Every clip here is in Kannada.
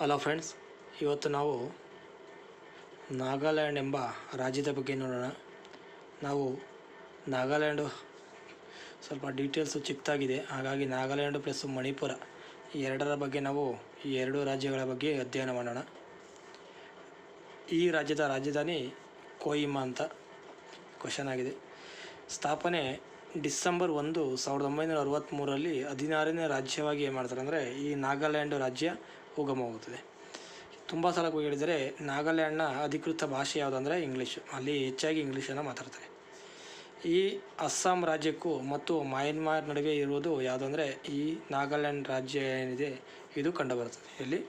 ಹಲೋ ಫ್ರೆಂಡ್ಸ್ ಇವತ್ತು ನಾವು ನಾಗಾಲ್ಯಾಂಡ್ ಎಂಬ ರಾಜ್ಯದ ಬಗ್ಗೆ ನೋಡೋಣ. ನಾವು ನಾಗಾಲ್ಯಾಂಡು ಸ್ವಲ್ಪ ಡೀಟೇಲ್ಸು ಚಿಕ್ಕದಾಗಿದೆ. ಹಾಗಾಗಿ ನಾಗಾಲ್ಯಾಂಡು ಪ್ಲಸ್ ಮಣಿಪುರ ಎರಡರ ಬಗ್ಗೆ ನಾವು ಈ ಎರಡು ರಾಜ್ಯಗಳ ಬಗ್ಗೆ ಅಧ್ಯಯನ ಮಾಡೋಣ. ಈ ರಾಜ್ಯದ ರಾಜಧಾನಿ ಕೋಯಿಮಾ ಅಂತ ಕ್ವಶನ್ ಆಗಿದೆ. ಸ್ಥಾಪನೆ ಡಿಸೆಂಬರ್ ಒಂದು ಸಾವಿರದ ಒಂಬೈನೂರ ಅರವತ್ತ್ಮೂರರಲ್ಲಿ ಹದಿನಾರನೇ ರಾಜ್ಯವಾಗಿ ಏನು ಮಾಡ್ತಾರೆ ಅಂದರೆ ಈ ನಾಗಾಲ್ಯಾಂಡ್ ರಾಜ್ಯ ಉಗಮವಾಗುತ್ತದೆ ತುಂಬ ಸಲ ಹೇಳಿದರೆ ನಾಗಾಲ್ಯಾಂಡ್ನ ಅಧಿಕೃತ ಭಾಷೆ ಯಾವುದಂದರೆ ಇಂಗ್ಲೀಷು. ಅಲ್ಲಿ ಹೆಚ್ಚಾಗಿ ಇಂಗ್ಲೀಷನ್ನು ಮಾತಾಡ್ತಾರೆ. ಈ ಅಸ್ಸಾಂ ರಾಜ್ಯಕ್ಕೂ ಮತ್ತು ಮಯನ್ಮಾರ್ ನಡುವೆ ಇರುವುದು ಯಾವುದಂದರೆ ಈ ನಾಗಾಲ್ಯಾಂಡ್ ರಾಜ್ಯ ಏನಿದೆ, ಇದು ಕಂಡುಬರುತ್ತದೆ. ಇಲ್ಲಿ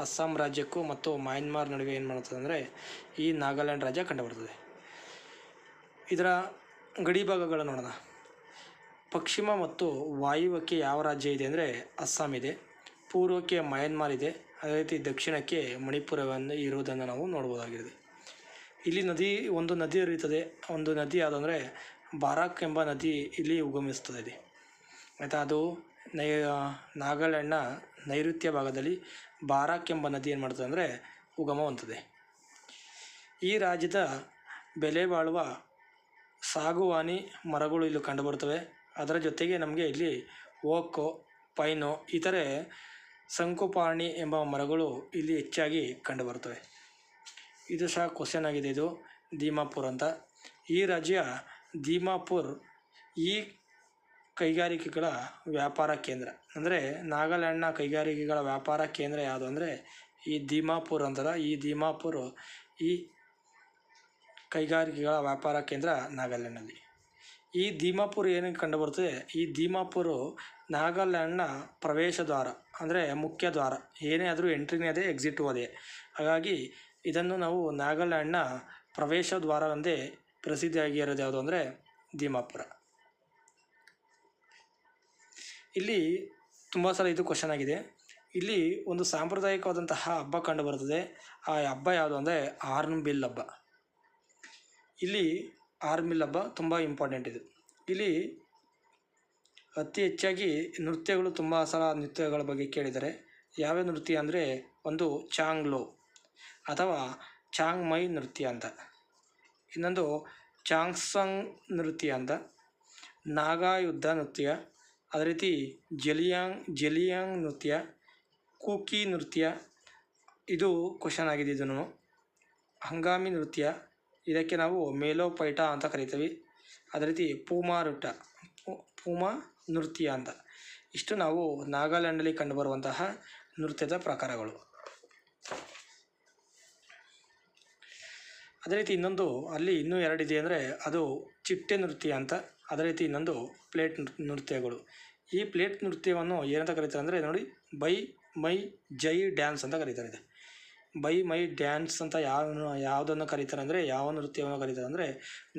ಅಸ್ಸಾಂ ರಾಜ್ಯಕ್ಕೂ ಮತ್ತು ಮಯನ್ಮಾರ್ ನಡುವೆ ಏನು ಮಾಡುತ್ತದೆ ಅಂದರೆ ಈ ನಾಗಾಲ್ಯಾಂಡ್ ರಾಜ್ಯ ಕಂಡುಬರುತ್ತದೆ. ಇದರ ಗಡಿ ಭಾಗಗಳನ್ನು ನೋಡೋಣ. ಪಶ್ಚಿಮ ಮತ್ತು ವಾಯುವಕ್ಕೆ ಯಾವ ರಾಜ್ಯ ಇದೆ ಅಂದರೆ ಅಸ್ಸಾಂ ಇದೆ. ಪೂರ್ವಕ್ಕೆ ಮಯನ್ಮಾರ್ ಇದೆ. ಅದೇ ರೀತಿ ದಕ್ಷಿಣಕ್ಕೆ ಮಣಿಪುರವನ್ನು ಇರುವುದನ್ನು ನಾವು ನೋಡ್ಬೋದಾಗಿದೆ ಇಲ್ಲಿ ನದಿ, ಒಂದು ನದಿ ಹರಿಯುತ್ತದೆ. ಒಂದು ನದಿ ಯಾವುದಂದರೆ ಬಾರಾಕ್ ಎಂಬ ನದಿ ಇಲ್ಲಿ ಉಗಮಿಸ್ತದೆ ಇದೆ ಆಯಿತಾ, ಅದು ನೈ ನಾಗಾಲ್ಯಾಂಡ್ನ ನೈಋತ್ಯ ಭಾಗದಲ್ಲಿ ಬಾರಾಕ್ ಎಂಬ ನದಿ ಏನು ಮಾಡ್ತದೆ ಅಂದರೆ ಉಗಮ ಹೊಂದಿದೆ ಈ ರಾಜ್ಯದ ಬೆಲೆ ಬಾಳುವ ಸಾಗುವಾನಿ ಮರಗಳು ಇಲ್ಲಿ ಕಂಡುಬರ್ತವೆ ಅದರ ಜೊತೆಗೆ ನಮಗೆ ಇಲ್ಲಿ ಓಕೋ, ಪೈನು ಇತರೆ ಸಂಕೋಪಾಣಿ ಎಂಬ ಮರಗಳು ಇಲ್ಲಿ ಹೆಚ್ಚಾಗಿ ಕಂಡುಬರುತ್ತವೆ. ಇದು ಸಹ ಕ್ವಶನ್ ಆಗಿದೆ. ಇದು ದೀಮಾಪುರ್ ಅಂತ. ಈ ರಾಜ್ಯ ದೀಮಾಪುರ್ ಈ ಕೈಗಾರಿಕೆಗಳ ವ್ಯಾಪಾರ ಕೇಂದ್ರ. ಅಂದರೆ ನಾಗಾಲ್ಯಾಂಡ್ನ ಕೈಗಾರಿಕೆಗಳ ವ್ಯಾಪಾರ ಕೇಂದ್ರ ಯಾವುದು ಅಂದರೆ ಈ ದೀಮಾಪುರ್ ಅಂತಾರೆ ಈ ದೀಮಾಪುರ್ ಈ ಕೈಗಾರಿಕೆಗಳ ವ್ಯಾಪಾರ ಕೇಂದ್ರ ನಾಗಾಲ್ಯಾಂಡ್ನಲ್ಲಿ. ಈ ದೀಮಾಪುರ್ ಏನಕ್ಕೆ ಕಂಡುಬರುತ್ತದೆ? ಈ ದೀಮಾಪುರು ನಾಗಾಲ್ಯಾಂಡ್ನ ಪ್ರವೇಶ ದ್ವಾರ, ಅಂದರೆ ಮುಖ್ಯ ದ್ವಾರ. ಏನೇ ಆದರೂ ಎಂಟ್ರಿನೇ ಅದೇ ಎಕ್ಸಿಟ್ ಅದೇ. ಹಾಗಾಗಿ ಇದನ್ನು ನಾವು ನಾಗಾಲ್ಯಾಂಡ್ನ ಪ್ರವೇಶ ದ್ವಾರವೆಂದೇ ಪ್ರಸಿದ್ಧಿಯಾಗಿರೋದು ಯಾವುದು ಅಂದರೆ ದೀಮಾಪುರ ಇಲ್ಲಿ ತುಂಬ ಸಲ ಇದು ಕ್ವಶನ್ ಆಗಿದೆ. ಇಲ್ಲಿ ಒಂದು ಸಾಂಪ್ರದಾಯಿಕವಾದಂತಹ ಹಬ್ಬ ಕಂಡು ಕಂಡುಬರುತ್ತದೆ ಆ ಹಬ್ಬ ಯಾವುದು ಅಂದರೆ ಆರ್ನ್ ಬಿಲ್ ಹಬ್ಬ. ಇಲ್ಲಿ ಆರ್ಮಿಲ್ ಹಬ್ಬ ತುಂಬ ಇಂಪಾರ್ಟೆಂಟ್ ಇದು. ಇಲ್ಲಿ ಅತಿ ಹೆಚ್ಚಾಗಿ ನೃತ್ಯಗಳು ತುಂಬ ಸಲ ನೃತ್ಯಗಳ ಬಗ್ಗೆ ಕೇಳಿದ್ದಾರೆ ಯಾವ್ಯಾವ ನೃತ್ಯ ಅಂದರೆ ಒಂದು ಚಾಂಗ್ಲೋ ಅಥವಾ ಚಾಂಗ್ ಮೈ ನೃತ್ಯ ಅಂತ. ಇನ್ನೊಂದು ಚಾಂಗ್ಸಂಗ್ ನೃತ್ಯ ಅಂತ. ನಾಗಾ ಯುದ್ಧ ನೃತ್ಯ. ಅದೇ ರೀತಿ ಜಲಿಯಾಂಗ್ ಜಲಿಯಾಂಗ್ ನೃತ್ಯ, ಕೂಕಿ ನೃತ್ಯ. ಇದು ಕ್ವಶನ್ ಆಗಿದೆ ಇದನ್ನು. ಹಂಗಾಮಿ ನೃತ್ಯ. ಇದಕ್ಕೆ ನಾವು ಮೇಲೋಪೈಟ ಅಂತ ಕರಿತೀವಿ. ಅದೇ ರೀತಿ ಪೂಮಾ ರುಟ. ಪೂಮಾ ನೃತ್ಯ ಅಂತ ಇಷ್ಟು ನಾವು ನಾಗಾಲ್ಯಾಂಡಲ್ಲಿ ಕಂಡುಬರುವಂತಹ ನೃತ್ಯದ ಪ್ರಕಾರಗಳು. ಅದೇ ರೀತಿ ಇನ್ನೊಂದು ಅಲ್ಲಿ ಇನ್ನೂ ಎರಡಿದೆ ಅಂದರೆ ಅದು ಚಿಟ್ಟೆ ನೃತ್ಯ ಅಂತ. ಅದೇ ರೀತಿ ಇನ್ನೊಂದು ಪ್ಲೇಟ್ ನೃತ್ಯಗಳು. ಈ ಪ್ಲೇಟ್ ನೃತ್ಯವನ್ನು ಏನಂತ ಕರೀತಾರೆ ಅಂದರೆ ನೋಡಿ, ಬೈ ಮೈ ಜೈ ಡ್ಯಾನ್ಸ್ ಅಂತ ಕರೀತಾರೆ ಇದೆ. ಬೈ ಮೈ ಡ್ಯಾನ್ಸ್ ಅಂತ ಯಾವ ಯಾವುದನ್ನು ಕರೀತಾರೆ ಅಂದರೆ, ಯಾವ ನೃತ್ಯವನ್ನು ಕರೀತಾರೆ ಅಂದರೆ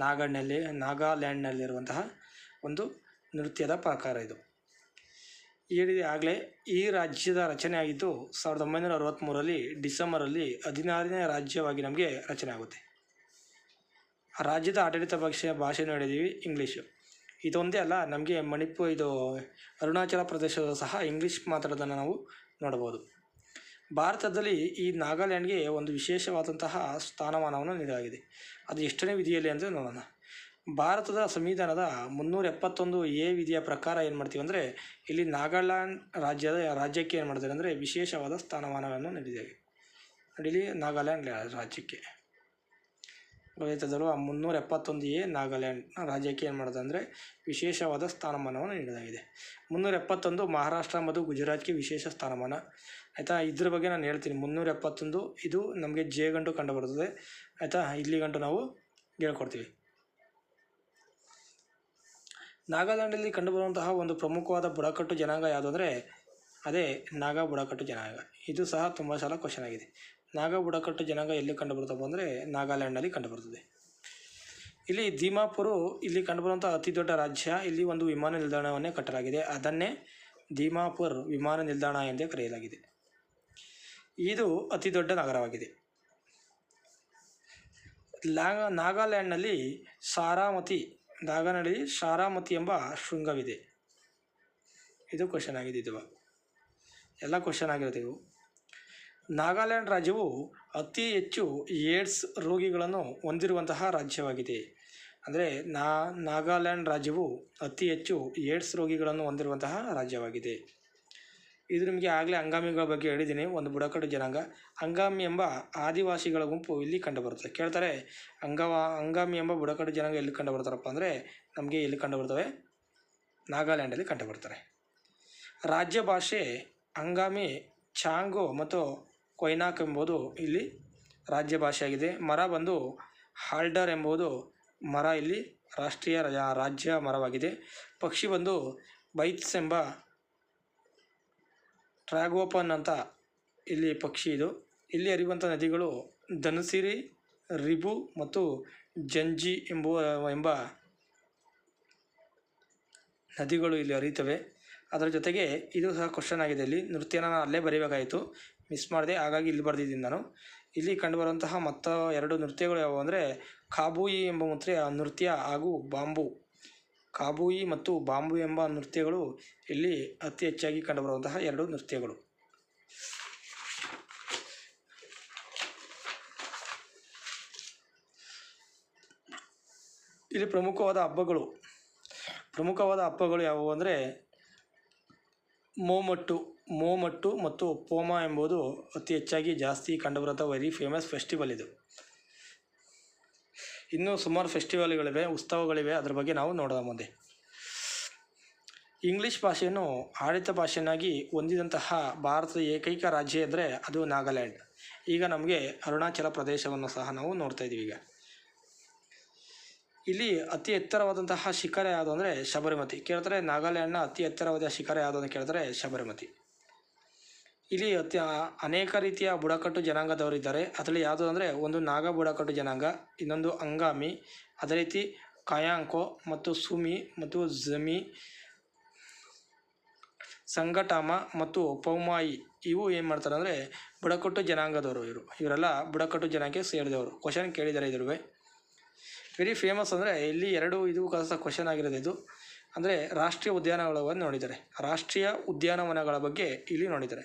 ನಾಗಾಡ್ನಲ್ಲಿ ನಾಗಾಲ್ಯಾಂಡ್ನಲ್ಲಿರುವಂತಹ ಒಂದು ನೃತ್ಯದ ಪ್ರಕಾರ ಇದು. ಹೇಳಿದೆ ಆಗಲೇ ಈ ರಾಜ್ಯದ ರಚನೆ ಆಗಿದ್ದು ಸಾವಿರದ ಒಂಬೈನೂರ ಅರವತ್ತ್ಮೂರರಲ್ಲಿ ಡಿಸೆಂಬರಲ್ಲಿ ಹದಿನಾರನೇ ರಾಜ್ಯವಾಗಿ ನಮಗೆ ರಚನೆ ಆಗುತ್ತೆ. ರಾಜ್ಯದ ಆಡಳಿತ ಭಾಷೆ ಭಾಷೆಯನ್ನು ಹೇಳಿದ್ದೀವಿ ಇಂಗ್ಲೀಷು. ಇದೊಂದೇ ಅಲ್ಲ, ನಮಗೆ ಮಣಿಪುರ ಇದು ಅರುಣಾಚಲ ಪ್ರದೇಶದ ಸಹ ಇಂಗ್ಲೀಷ್ ಮಾತಾಡೋದನ್ನು ನಾವು ನೋಡ್ಬೋದು ಭಾರತದಲ್ಲಿ ಈ ನಾಗಾಲ್ಯಾಂಡ್ಗೆ ಒಂದು ವಿಶೇಷವಾದಂತಹ ಸ್ಥಾನಮಾನವನ್ನು ನೀಡಲಾಗಿದೆ. ಅದು ಎಷ್ಟನೇ ವಿಧಿಯಲ್ಲಿ ಅಂದರೆ ನೋಡೋಣ. ಭಾರತದ ಸಂವಿಧಾನದ ಮುನ್ನೂರ ಎಪ್ಪತ್ತೊಂದು ಎ ವಿಧಿಯ ಪ್ರಕಾರ ಏನು ಮಾಡ್ತೀವಿ ಅಂದರೆ, ಇಲ್ಲಿ ನಾಗಾಲ್ಯಾಂಡ್ ರಾಜ್ಯದ ರಾಜ್ಯಕ್ಕೆ ಏನು ಮಾಡ್ತಾರೆ ಅಂದರೆ, ವಿಶೇಷವಾದ ಸ್ಥಾನಮಾನವನ್ನು ನೀಡಿದ್ದೇವೆ. ನೋಡಿ ಇಲ್ಲಿ ನಾಗಾಲ್ಯಾಂಡ್ ರಾಜ್ಯಕ್ಕೆ. ಆ ಮುನ್ನೂರ ಎಪ್ಪತ್ತೊಂದು ಎ ನಾಗಾಲ್ಯಾಂಡ್ ರಾಜ್ಯಕ್ಕೆ ಏನು ಮಾಡಿದೆ ಅಂದರೆ, ವಿಶೇಷವಾದ ಸ್ಥಾನಮಾನವನ್ನು ನೀಡಲಾಗಿದೆ. ಮುನ್ನೂರ ಎಪ್ಪತ್ತೊಂದು ಮಹಾರಾಷ್ಟ್ರ ಮತ್ತು ಗುಜರಾತ್ಗೆ ವಿಶೇಷ ಸ್ಥಾನಮಾನ. ಆಯಿತಾ? ಇದ್ರ ಬಗ್ಗೆ ನಾನು ಹೇಳ್ತೀನಿ. ಮುನ್ನೂರ ಎಪ್ಪತ್ತೊಂದು ಇದು ನಮಗೆ ಜೆ ಗಂಟು ಕಂಡುಬರುತ್ತದೆ ಆಯಿತಾ? ಇಲ್ಲಿ ಗಂಟು ನಾವು ಹೇಳ್ಕೊಡ್ತೀವಿ. ನಾಗಾಲ್ಯಾಂಡಲ್ಲಿ ಕಂಡುಬರುವಂತಹ ಒಂದು ಪ್ರಮುಖವಾದ ಬುಡಕಟ್ಟು ಜನಾಂಗ ಯಾವುದು ಅಂದರೆ ಅದೇ ನಾಗಾ ಬುಡಕಟ್ಟು ಜನಾಂಗ. ಇದು ಸಹ ತುಂಬ ಸಲ ಕ್ವಶನ್ ಆಗಿದೆ. ನಾಗಾ ಬುಡಕಟ್ಟು ಜನಾಂಗ ಎಲ್ಲಿ ಕಂಡುಬರುತ್ತಪ್ಪ ಅಂದರೆ ನಾಗಾಲ್ಯಾಂಡ್ನಲ್ಲಿ ಕಂಡುಬರುತ್ತದೆ. ಇಲ್ಲಿ ದೀಮಾಪುರು ಇಲ್ಲಿ ಕಂಡುಬರುವಂಥ ಅತಿ ದೊಡ್ಡ ರಾಜ್ಯ, ಇಲ್ಲಿ ಒಂದು ವಿಮಾನ ನಿಲ್ದಾಣವನ್ನೇ ಕಟ್ಟಲಾಗಿದೆ. ಅದನ್ನೇ ದೀಮಾಪುರ್ ವಿಮಾನ ನಿಲ್ದಾಣ ಎಂದೇ ಕರೆಯಲಾಗಿದೆ. ಇದು ಅತಿ ದೊಡ್ಡ ನಗರವಾಗಿದೆ. ಲಾಗ ನಾಗಾಲ್ಯಾಂಡ್ನಲ್ಲಿ ಸಾರಾಮತಿ ನಾಗಾಲ್ಯಾಂಡ್ನಲ್ಲಿ ಶಾರಾಮತಿ ಎಂಬ ಶೃಂಗವಿದೆ. ಇದು ಕ್ವಶನ್ ಆಗಿದೆ ಇದು. ಎಲ್ಲ ಕ್ವಶನ್ ಆಗಿರುತ್ತೆ ಇವು. ನಾಗಾಲ್ಯಾಂಡ್ ರಾಜ್ಯವು ಅತಿ ಹೆಚ್ಚು ಏಡ್ಸ್ ರೋಗಿಗಳನ್ನು ಹೊಂದಿರುವಂತಹ ರಾಜ್ಯವಾಗಿದೆ. ಅಂದರೆ ನಾಗಾಲ್ಯಾಂಡ್ ರಾಜ್ಯವು ಅತಿ ಹೆಚ್ಚು ಏಡ್ಸ್ ರೋಗಿಗಳನ್ನು ಹೊಂದಿರುವಂತಹ ರಾಜ್ಯವಾಗಿದೆ. ಇದು ನಿಮಗೆ ಆಗಲೇ ಅಂಗಾಮಿಗಳ ಬಗ್ಗೆ ಹೇಳಿದ್ದೀನಿ. ಒಂದು ಬುಡಕಟ್ಟು ಜನಾಂಗ. ಅಂಗಾಮಿ ಎಂಬ ಆದಿವಾಸಿಗಳ ಗುಂಪು ಇಲ್ಲಿ ಕಂಡುಬರುತ್ತದೆ. ಕೇಳ್ತಾರೆ ಅಂಗವಾ ಅಂಗಾಮಿ ಎಂಬ ಬುಡಕಟ್ಟು ಜನಾಂಗ ಎಲ್ಲಿ ಕಂಡುಬರ್ತಾರಪ್ಪ ಅಂದರೆ ನಮಗೆ ಎಲ್ಲಿ ಕಂಡುಬರ್ತವೆ? ನಾಗಾಲ್ಯಾಂಡಲ್ಲಿ ಕಂಡುಬರ್ತಾರೆ ರಾಜ್ಯ ಭಾಷೆ ಅಂಗಾಮಿ ಚಾಂಗೋ ಮತ್ತು ಕೊಯ್ನಾಕ್ ಎಂಬುದು ಇಲ್ಲಿ ರಾಜ್ಯ ಭಾಷೆಯಾಗಿದೆ. ಮರ ಬಂದು ಹಾಲ್ಡರ್ ಎಂಬುದು ಮರ ಇಲ್ಲಿ ರಾಷ್ಟ್ರೀಯ ರಾಜ್ಯ ಮರವಾಗಿದೆ. ಪಕ್ಷಿ ಬಂದು ಬೈತ್ಸ್ ಎಂಬ ಟ್ರ್ಯಾಗೋಪನ್ ಅಂತ ಇಲ್ಲಿ ಪಕ್ಷಿ ಇದು. ಇಲ್ಲಿ ಹರಿಯುವಂಥ ನದಿಗಳು ಧನಸಿರಿ, ರಿಬು ಮತ್ತು ಜಂಜಿ ಎಂಬುವ, ಎಂಬ ನದಿಗಳು ಇಲ್ಲಿ ಹರಿಯುತ್ತವೆ. ಅದರ ಜೊತೆಗೆ ಇದು ಸಹ ಕ್ವಶನ್ ಆಗಿದೆ. ಇಲ್ಲಿ ನೃತ್ಯನ ನಾನು ಅಲ್ಲೇ ಬರೀಬೇಕಾಯಿತು. ಮಿಸ್ ಮಾಡಿದೆ, ಹಾಗಾಗಿ ಇಲ್ಲಿ ಬರೆದಿದ್ದೀನಿ ನಾನು. ಇಲ್ಲಿ ಕಂಡುಬರುವಂತಹ ಮತ್ತ ಎರಡು ನೃತ್ಯಗಳು ಯಾವುವು ಅಂದರೆ, ಕಾಬೂಯಿ ಎಂಬ ಮುತ್ರೆಯ ನೃತ್ಯ ಹಾಗೂ ಬಾಂಬು. ಕಾಬೂಯಿ ಮತ್ತು ಬಾಂಬು ಎಂಬ ನೃತ್ಯಗಳು ಇಲ್ಲಿ ಅತಿ ಹೆಚ್ಚಾಗಿ ಕಂಡುಬರುವಂತಹ ಎರಡು ನೃತ್ಯಗಳು. ಇಲ್ಲಿ ಪ್ರಮುಖವಾದ ಹಬ್ಬಗಳು. ಪ್ರಮುಖವಾದ ಹಬ್ಬಗಳು ಯಾವುವು ಅಂದರೆ ಮೋಮಟ್ಟು ಮೋಮಟ್ಟು ಮತ್ತು ಪೋಮ ಎಂಬುದು ಅತಿ ಹೆಚ್ಚಾಗಿ ಜಾಸ್ತಿ ಕಂಡುಬರುವಂಥ ವೆರಿ ಫೇಮಸ್ ಫೆಸ್ಟಿವಲ್ ಇದು. ಇನ್ನೂ ಸುಮಾರು ಫೆಸ್ಟಿವಲ್ಗಳಿವೆ, ಉತ್ಸವಗಳಿವೆ. ಅದ್ರ ಬಗ್ಗೆ ನಾವು ನೋಡೋಣ ಮುಂದೆ. ಇಂಗ್ಲೀಷ್ ಭಾಷೆಯನ್ನು ಆಡಳಿತ ಭಾಷೆಯನ್ನಾಗಿ ಹೊಂದಿದಂತಹ ಭಾರತದ ಏಕೈಕ ರಾಜ್ಯ ಅಂದರೆ ಅದು ನಾಗಾಲ್ಯಾಂಡ್. ಈಗ ನಮಗೆ ಅರುಣಾಚಲ ಪ್ರದೇಶವನ್ನು ಸಹ ನಾವು ನೋಡ್ತಾ ಇದ್ದೀವಿ ಈಗ. ಇಲ್ಲಿ ಅತಿ ಎತ್ತರವಾದಂತಹ ಶಿಖರ ಯಾವುದು ಅಂದರೆ ಶಬರಿಮತಿ. ಕೇಳಿದ್ರೆ ನಾಗಾಲ್ಯಾಂಡ್ನ ಅತಿ ಎತ್ತರವಾದ ಶಿಖರ ಯಾವುದು ಅಂತ ಕೇಳಿದ್ರೆ ಶಬರಿಮತಿ. ಇಲ್ಲಿ ಅತ್ಯ ಅನೇಕ ರೀತಿಯ ಬುಡಕಟ್ಟು ಜನಾಂಗದವರು ಇದ್ದಾರೆ. ಅದರಲ್ಲಿ ಯಾವುದು ಅಂದರೆ ಒಂದು ನಾಗ ಬುಡಕಟ್ಟು ಜನಾಂಗ, ಇನ್ನೊಂದು ಅಂಗಾಮಿ, ಅದೇ ರೀತಿ ಕಾಯಾಂಕೋ ಮತ್ತು ಸುಮಿ ಮತ್ತು ಜಮಿ ಸಂಗಟಾಮ ಮತ್ತು ಪೌಮಾಯಿ. ಇವು ಏನು ಮಾಡ್ತಾರೆ ಅಂದರೆ ಬುಡಕಟ್ಟು ಜನಾಂಗದವರು ಇವರು. ಇವರೆಲ್ಲ ಬುಡಕಟ್ಟು ಜನಾಂಗಕ್ಕೆ ಸೇರಿದವರು. ಕ್ವಶನ್ ಕೇಳಿದ್ದಾರೆ ಇದ್ರೂ ವೆರಿ ಫೇಮಸ್ ಅಂದರೆ ಇಲ್ಲಿ ಎರಡು ಇದು ಕಸ ಕ್ವಶನ್ ಆಗಿರೋದು ಇದು. ಅಂದರೆ ರಾಷ್ಟ್ರೀಯ ಉದ್ಯಾನವನವನ್ನು ನೋಡಿದ್ದಾರೆ. ರಾಷ್ಟ್ರೀಯ ಉದ್ಯಾನವನಗಳ ಬಗ್ಗೆ ಇಲ್ಲಿ ನೋಡಿದ್ದಾರೆ.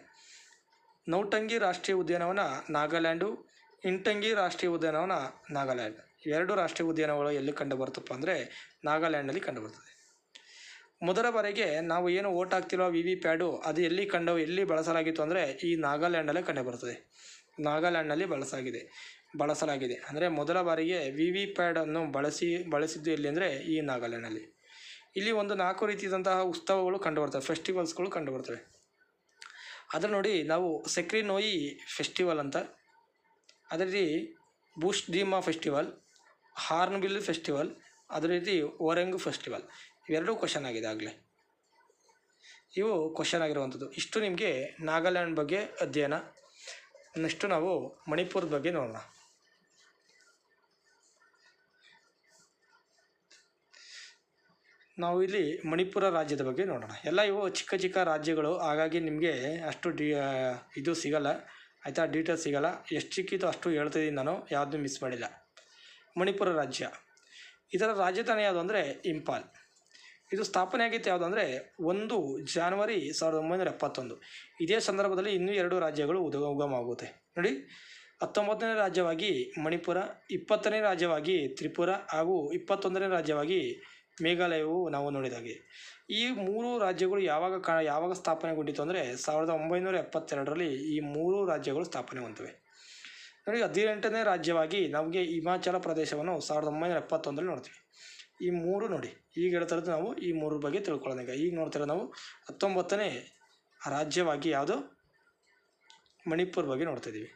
ನೌಟಂಗಿ ರಾಷ್ಟ್ರೀಯ ಉದ್ಯಾನವನ ನಾಗಾಲ್ಯಾಂಡು, ಇಂಟಂಗಿ ರಾಷ್ಟ್ರೀಯ ಉದ್ಯಾನವನ ನಾಗಾಲ್ಯಾಂಡ್. ಎರಡು ರಾಷ್ಟ್ರೀಯ ಉದ್ಯಾನಗಳು ಎಲ್ಲಿ ಕಂಡು ಬರುತ್ತಪ್ಪ ಅಂದರೆ ನಾಗಾಲ್ಯಾಂಡಲ್ಲಿ ಕಂಡುಬರ್ತದೆ. ಮೊದಲ ಬಾರಿಗೆ ನಾವು ಏನು ಓಟ್ ಹಾಕ್ತಿರೋ ವಿ ವಿ ಪ್ಯಾಡು ಅದು ಎಲ್ಲಿ ಕಂಡು ಎಲ್ಲಿ ಬಳಸಲಾಗಿತ್ತು ಅಂದರೆ ಈ ನಾಗಾಲ್ಯಾಂಡಲ್ಲೇ ಕಂಡುಬರುತ್ತದೆ ನಾಗಾಲ್ಯಾಂಡ್ನಲ್ಲಿ ಬಳಸಾಗಿದೆ ಬಳಸಲಾಗಿದೆ. ಅಂದರೆ ಮೊದಲ ಬಾರಿಗೆ ವಿ ವಿ ಪ್ಯಾಡನ್ನು ಬಳಸಿ, ಬಳಸಿದ್ದು ಎಲ್ಲಿ ಅಂದರೆ ಈ ನಾಗಾಲ್ಯಾಂಡಲ್ಲಿ ಇಲ್ಲಿ ಒಂದು ನಾಲ್ಕು ರೀತಿಯಾದಂತಹ ಉತ್ಸವಗಳು ಕಂಡುಬರ್ತವೆ, ಫೆಸ್ಟಿವಲ್ಸ್ಗಳು ಕಂಡುಬರ್ತವೆ. ಅದರ ನೋಡಿ ನಾವು ಸೆಕ್ರಿನೋಯಿ ಫೆಸ್ಟಿವಲ್ ಅಂತ. ಅದೇ ರೀತಿ ಬೂಸ್ಟ್ ಡೀಮಾ ಫೆಸ್ಟಿವಲ್ ಹಾರ್ನ್ಬಿಲ್ ಫೆಸ್ಟಿವಲ್ ಅದೇ ರೀತಿ ಓರೆಂಗು ಫೆಸ್ಟಿವಲ್ ಇವೆರಡೂ ಕ್ವಶನ್ ಆಗಿದೆ ಆಗಲೇ. ಇವು ಕ್ವಶನ್ ಆಗಿರುವಂಥದ್ದು. ಇಷ್ಟು ನಿಮಗೆ ನಾಗಾಲ್ಯಾಂಡ್ ಬಗ್ಗೆ ಅಧ್ಯಯನ. ನೆಕ್ಸ್ಟು ನಾವು ಮಣಿಪುರದ ಬಗ್ಗೆ ನೋಡೋಣ. ನಾವು ಇಲ್ಲಿ ಮಣಿಪುರ ರಾಜ್ಯದ ಬಗ್ಗೆ ನೋಡೋಣ. ಎಲ್ಲ ಇವು ಚಿಕ್ಕ ಚಿಕ್ಕ ರಾಜ್ಯಗಳು. ಹಾಗಾಗಿ ನಿಮಗೆ ಅಷ್ಟು ಡಿ ಇದು ಸಿಗಲ್ಲ. ಆಯಿತಾ? ಡೀಟೇಲ್ ಸಿಗಲ್ಲ. ಎಷ್ಟು ಚಿಕ್ಕಿತ್ತು ಅಷ್ಟು ಹೇಳ್ತಿದ್ದೀನಿ ನಾನು. ಯಾವುದು ಮಿಸ್ ಮಾಡಿಲ್ಲ. ಮಣಿಪುರ ರಾಜ್ಯ. ಇದರ ರಾಜಧಾನಿ ಯಾವುದು ಅಂದರೆ ಇಂಪಾಲ್ ಇದು ಸ್ಥಾಪನೆ ಆಗಿತ್ತು ಯಾವುದು ಅಂದರೆ ಒಂದು ಜಾನ್ವರಿ ಸಾವಿರದ ಒಂಬೈನೂರ ಎಪ್ಪತ್ತೊಂದು. ಇದೇ ಸಂದರ್ಭದಲ್ಲಿ ಇನ್ನೂ ಎರಡು ರಾಜ್ಯಗಳು ಉದ ಉಗಮ ಆಗುತ್ತೆ. ನೋಡಿ. ಹತ್ತೊಂಬತ್ತನೇ ರಾಜ್ಯವಾಗಿ ಮಣಿಪುರ, ಇಪ್ಪತ್ತನೇ ರಾಜ್ಯವಾಗಿ ತ್ರಿಪುರ ಹಾಗೂ ಇಪ್ಪತ್ತೊಂದನೇ ರಾಜ್ಯವಾಗಿ ಮೇಘಾಲಯವು ನಾವು ನೋಡಿದಾಗೆ ಈ ಮೂರು ರಾಜ್ಯಗಳು ಯಾವಾಗ ಕಾ, ಯಾವಾಗ ಸ್ಥಾಪನೆಗೊಂಡಿತ್ತು ಅಂದರೆ ಸಾವಿರದ ಒಂಬೈನೂರ ಎಪ್ಪತ್ತೆರಡರಲ್ಲಿ ಈ ಮೂರು ರಾಜ್ಯಗಳು ಸ್ಥಾಪನೆ ಹೊಂದಿವೆ. ನೋಡಿ, ಹದಿನೆಂಟನೇ ರಾಜ್ಯವಾಗಿ ನಮಗೆ ಹಿಮಾಚಲ ಪ್ರದೇಶವನ್ನು ಸಾವಿರದ ಒಂಬೈನೂರ ಎಪ್ಪತ್ತೊಂದರಲ್ಲಿ ನೋಡ್ತೀವಿ. ಈ ಮೂರು ನೋಡಿ, ಈಗ ಹೇಳ್ತಾ ನಾವು ಈ ಮೂರು ಬಗ್ಗೆ ತಿಳ್ಕೊಳ್ಳೋಣ ಈಗ. ನೋಡ್ತಿರೋ ನಾವು ಹತ್ತೊಂಬತ್ತನೇ ರಾಜ್ಯವಾಗಿ ಯಾವುದು? ಮಣಿಪುರ್ ಬಗ್ಗೆ ನೋಡ್ತಾ ಇದ್ದೀವಿ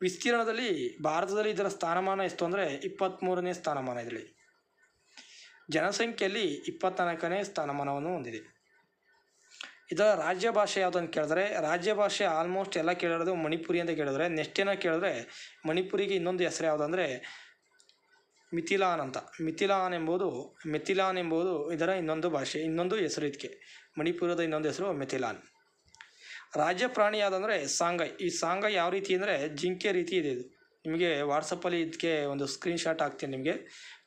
ವಿಸ್ತೀರ್ಣದಲ್ಲಿ ಭಾರತದಲ್ಲಿ ಇದರ ಸ್ಥಾನಮಾನ ಎಷ್ಟು ಅಂದರೆ ಇಪ್ಪತ್ತ್ಮೂರನೇ ಸ್ಥಾನಮಾನ ಇದರಲ್ಲಿ. ಜನಸಂಖ್ಯೆಯಲ್ಲಿ ಇಪ್ಪತ್ತನಾಲ್ಕನೇ ಸ್ಥಾನಮಾನವನ್ನು ಹೊಂದಿದೆ. ಇದರ ರಾಜ್ಯ ಭಾಷೆ ಯಾವುದು ಅಂತ ಕೇಳಿದ್ರೆ, ರಾಜ್ಯ ಭಾಷೆ ಆಲ್ಮೋಸ್ಟ್ ಎಲ್ಲ ಕೇಳಿರೋದು ಮಣಿಪುರಿ ಅಂತ ಕೇಳಿದ್ರೆ ನೆಕ್ಸ್ಟ್ ಏನೋ ಕೇಳಿದ್ರೆ ಮಣಿಪುರಿಗೆ ಇನ್ನೊಂದು ಹೆಸರು ಯಾವುದು ಅಂದರೆ ಮಿಥಿಲಾನ್ ಅಂತ. ಮಿಥಿಲಾನ್ ಎಂಬುದು ಮಿಥಿಲಾನ್ ಎಂಬುದು ಇದರ ಇನ್ನೊಂದು ಭಾಷೆ, ಇನ್ನೊಂದು ಹೆಸರು ಇದಕ್ಕೆ. ಮಣಿಪುರದ ಇನ್ನೊಂದು ಹೆಸರು ಮಿಥಿಲಾನ್. ರಾಜ್ಯ ಪ್ರಾಣಿ ಯಾವುದಂದ್ರೆ ಸಾಂಗೈ. ಈ ಸಾಂಗೈ ಯಾವ ರೀತಿ ಅಂದರೆ ಜಿಂಕೆ ರೀತಿ ಇದೆ ಇದು. ನಿಮಗೆ ವಾಟ್ಸಪ್ಪಲ್ಲಿ ಇದಕ್ಕೆ ಒಂದು ಸ್ಕ್ರೀನ್ಶಾಟ್ ಹಾಕ್ತೀನಿ ನಿಮಗೆ.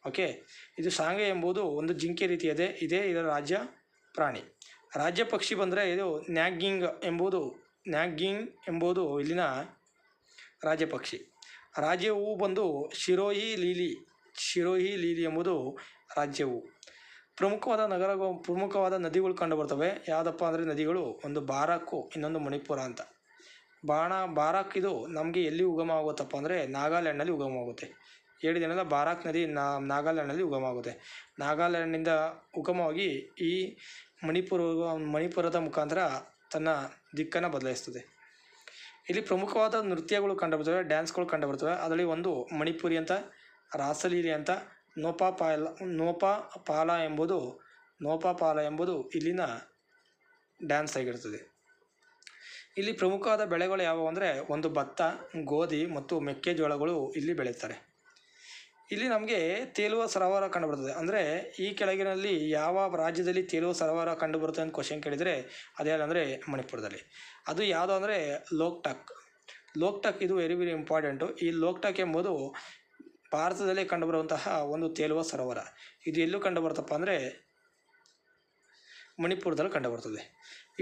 ಓಕೆ ಇದು ಸಾಂಗೆ ಎಂಬುದು ಒಂದು ಜಿಂಕೆ ರೀತಿ ಇದೆ ಇದೇ ಇದರ ರಾಜ್ಯ ಪ್ರಾಣಿ. ರಾಜ್ಯ ಪಕ್ಷಿ ಬಂದರೆ ಇದು ನ್ಯಾಗಿಂಗ್ ಎಂಬುದು ನ್ಯಾಗಿಂಗ್ ಎಂಬುದು ಇಲ್ಲಿನ ರಾಜ್ಯ ಪಕ್ಷಿ. ರಾಜ್ಯ ಹೂವು ಬಂದು ಶಿರೋಹಿ ಲೀಲಿ ಶಿರೋಹಿ ಲೀಲಿ ಎಂಬುದು ರಾಜ್ಯ ಹೂವು ಪ್ರಮುಖವಾದ ನಗರ ಪ್ರಮುಖವಾದ ನದಿಗಳು ಕಂಡುಬರ್ತವೆ. ಯಾವುದಪ್ಪ ಅಂದರೆ ನದಿಗಳು ಒಂದು ಬಾರಾಕು, ಇನ್ನೊಂದು ಮಣಿಪುರ ಅಂತ. ಬಾಣ, ಬಾರಾಕ್ ಇದು ನಮಗೆ ಎಲ್ಲಿ ಉಗಮ ಆಗುತ್ತಪ್ಪ ಅಂದರೆ ನಾಗಾಲ್ಯಾಂಡ್ನಲ್ಲಿ ಉಗಮ ಆಗುತ್ತೆ. ಹೇಳಿದೆನಲ್ಲ ಬಾರಾಕ್ ನದಿ ನಾಗಾಲ್ಯಾಂಡ್ನಲ್ಲಿ ಉಗಮ ಆಗುತ್ತೆ ನಾಗಾಲ್ಯಾಂಡ್ನಿಂದ ಉಗಮವಾಗಿ ಈ ಮಣಿಪುರ, ಮಣಿಪುರದ ಮುಖಾಂತರ ತನ್ನ ದಿಕ್ಕನ್ನು ಬದಲಾಯಿಸ್ತದೆ ಇಲ್ಲಿ ಪ್ರಮುಖವಾದ ನೃತ್ಯಗಳು ಕಂಡುಬರ್ತವೆ, ಡ್ಯಾನ್ಸ್ಗಳು ಕಂಡುಬರ್ತವೆ. ಅದರಲ್ಲಿ ಒಂದು ಮಣಿಪುರಿ ಅಂತ, ರಾಸಲೀಲಿ ಅಂತ ನೋಪಾ ಪಾಲ ನೋಪಾ ಪಾಲ ಎಂಬುದು ನೋಪಾ ಪಾಲ ಎಂಬುದು ಇಲ್ಲಿನ ಡ್ಯಾನ್ಸ್ ಆಗಿರ್ತದೆ. ಇಲ್ಲಿ ಪ್ರಮುಖವಾದ ಬೆಳೆಗಳು ಯಾವುವು ಅಂದರೆ ಒಂದು ಭತ್ತ, ಗೋಧಿ ಮತ್ತು ಮೆಕ್ಕೆಜೋಳಗಳು ಇಲ್ಲಿ ಬೆಳೀತಾರೆ ಇಲ್ಲಿ ನಮಗೆ ತೇಲುವ ಸರೋವರ ಕಂಡುಬರ್ತದೆ. ಅಂದರೆ ಈ ಕೆಳಗಿನಲ್ಲಿ ಯಾವ ರಾಜ್ಯದಲ್ಲಿ ತೇಲುವ ಸರೋವರ ಕಂಡುಬರುತ್ತೆ ಅಂತ ಕ್ವಶನ್ ಕೇಳಿದರೆ ಅದೇನಂದರೆ ಮಣಿಪುರದಲ್ಲಿ. ಅದು ಯಾವುದು ಅಂದರೆ ಲೋಕ್ಟಕ್. ಲೋಕ್ಟಕ್ ಇದು ವೆರಿ ವೆರಿ ಇಂಪಾರ್ಟೆಂಟು ಈ ಲೋಕ್ಟಕ್ ಎಂಬುದು ಭಾರತದಲ್ಲಿ ಕಂಡುಬರುವಂತಹ ಒಂದು ತೇಲುವ ಸರೋವರ. ಇದು ಎಲ್ಲೂ ಕಂಡುಬರುತ್ತಪ್ಪ ಅಂದರೆ ಮಣಿಪುರದಲ್ಲಿ ಕಂಡುಬರ್ತದೆ.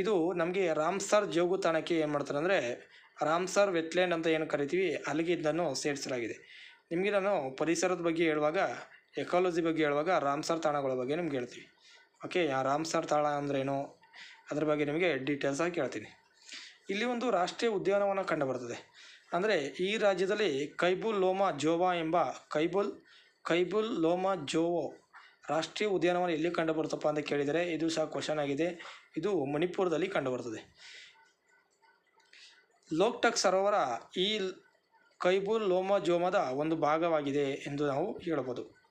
ಇದು ನಮಗೆ ರಾಮ್ಸರ್ ಜೋಗು ತಾಣಕ್ಕೆ ಏನು ಮಾಡ್ತಾರೆ ಅಂದರೆ ರಾಮ್ಸರ್ ವೆಟ್ಲ್ಯಾಂಡ್ ಅಂತ ಏನು ಕರಿತೀವಿ, ಅಲ್ಲಿಗೆ ಇದನ್ನು ಸೇರಿಸಲಾಗಿದೆ. ನಿಮಗೆ ನಾನು ಪರಿಸರದ ಬಗ್ಗೆ ಹೇಳುವಾಗ ಎಕಾಲಜಿ ಬಗ್ಗೆ ಹೇಳುವಾಗ ರಾಮ್ಸರ್ ತಾಣಗಳ ಬಗ್ಗೆ ನಿಮ್ಗೆ ಹೇಳ್ತೀವಿ ಓಕೆ ಆ ರಾಮ್ಸರ್ ತಾಣ ಅಂದ್ರೇನು? ಅದ್ರ ಬಗ್ಗೆ ನಿಮಗೆ ಡೀಟೇಲ್ಸ್ ಆಗಿ ಹೇಳ್ತೀನಿ ಇಲ್ಲಿ ಒಂದು ರಾಷ್ಟ್ರೀಯ ಉದ್ಯಾನವನ ಕಂಡುಬರ್ತದೆ. ಅಂದರೆ ಈ ರಾಜ್ಯದಲ್ಲಿ ಕೈಬುಲ್ ಲೋಮಾ ಜೋವಾ ಎಂಬ ಕೈಬುಲ್ ಕೈಬುಲ್ ಲೋಮಾ ಜೋವೋ ರಾಷ್ಟ್ರೀಯ ಉದ್ಯಾನವನ ಎಲ್ಲಿ ಕಂಡುಬರುತ್ತಪ್ಪ ಅಂತ ಕೇಳಿದರೆ, ಇದು ಸಹ ಕ್ವಶನ್ ಆಗಿದೆ. ಇದು ಮಣಿಪುರದಲ್ಲಿ ಕಂಡುಬರ್ತದೆ. ಲೋಕ್ಟಕ್ ಸರೋವರ ಈ ಕೈಬುಲ್ ಲೋಮಜೋಮದ ಒಂದು ಭಾಗವಾಗಿದೆ ಎಂದು ನಾವು ಹೇಳಬಹುದು.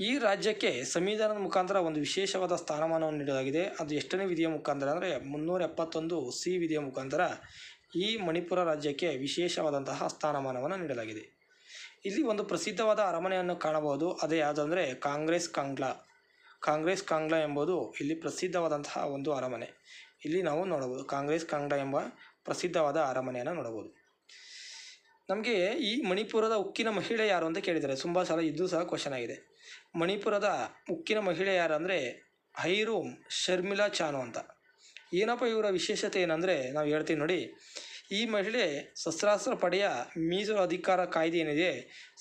ಈ ರಾಜ್ಯಕ್ಕೆ ಸಂವಿಧಾನದ ಮುಖಾಂತರ ಒಂದು ವಿಶೇಷವಾದ ಸ್ಥಾನಮಾನವನ್ನು ನೀಡಲಾಗಿದೆ. ಅದು ಎಷ್ಟನೇ ವಿಧಿಯ ಮುಖಾಂತರ ಅಂದರೆ ಮುನ್ನೂರ ಎಪ್ಪತ್ತೊಂದು ಸಿ ವಿಧಿಯ ಮುಖಾಂತರ ಈ ಮಣಿಪುರ ರಾಜ್ಯಕ್ಕೆ ವಿಶೇಷವಾದಂತಹ ಸ್ಥಾನಮಾನವನ್ನು ನೀಡಲಾಗಿದೆ. ಇಲ್ಲಿ ಒಂದು ಪ್ರಸಿದ್ಧವಾದ ಅರಮನೆಯನ್ನು ಕಾಣಬಹುದು. ಅದೇ ಯಾವುದಂದರೆ ಕಾಂಗ್ರೆಸ್ ಕಾಂಗ್ಲಾ. ಕಾಂಗ್ರೆಸ್ ಕಾಂಗ್ಲಾ ಎಂಬುದು ಇಲ್ಲಿ ಪ್ರಸಿದ್ಧವಾದಂತಹ ಒಂದು ಅರಮನೆ. ಇಲ್ಲಿ ನಾವು ನೋಡಬಹುದು ಕಾಂಗ್ರೆಸ್ ಕಾಂಗ್ಲಾ ಎಂಬ ಪ್ರಸಿದ್ಧವಾದ ಅರಮನೆಯನ್ನು ನೋಡಬಹುದು. ನಮಗೆ ಈ ಮಣಿಪುರದ ಉಕ್ಕಿನ ಮಹಿಳೆ ಯಾರು ಅಂತ ಕೇಳಿದ್ದಾರೆ. ತುಂಬ ಸಲ ಇದು ಸಹ ಕ್ವಶನ್ ಆಗಿದೆ. ಮಣಿಪುರದ ಉಕ್ಕಿನ ಮಹಿಳೆ ಯಾರು ಅಂದರೆ ಹೈರೂಮ್ ಶರ್ಮಿಲಾ ಚಾನು ಅಂತ. ಏನಪ್ಪ ಇವರ ವಿಶೇಷತೆ ಏನಂದರೆ ನಾವು ಹೇಳ್ತೀವಿ ನೋಡಿ. ಈ ಮಹಿಳೆ ಸಶಸ್ತ್ರ ಪಡೆಯ ಮೀಸಲು ಅಧಿಕಾರ ಕಾಯ್ದೆ ಏನಿದೆ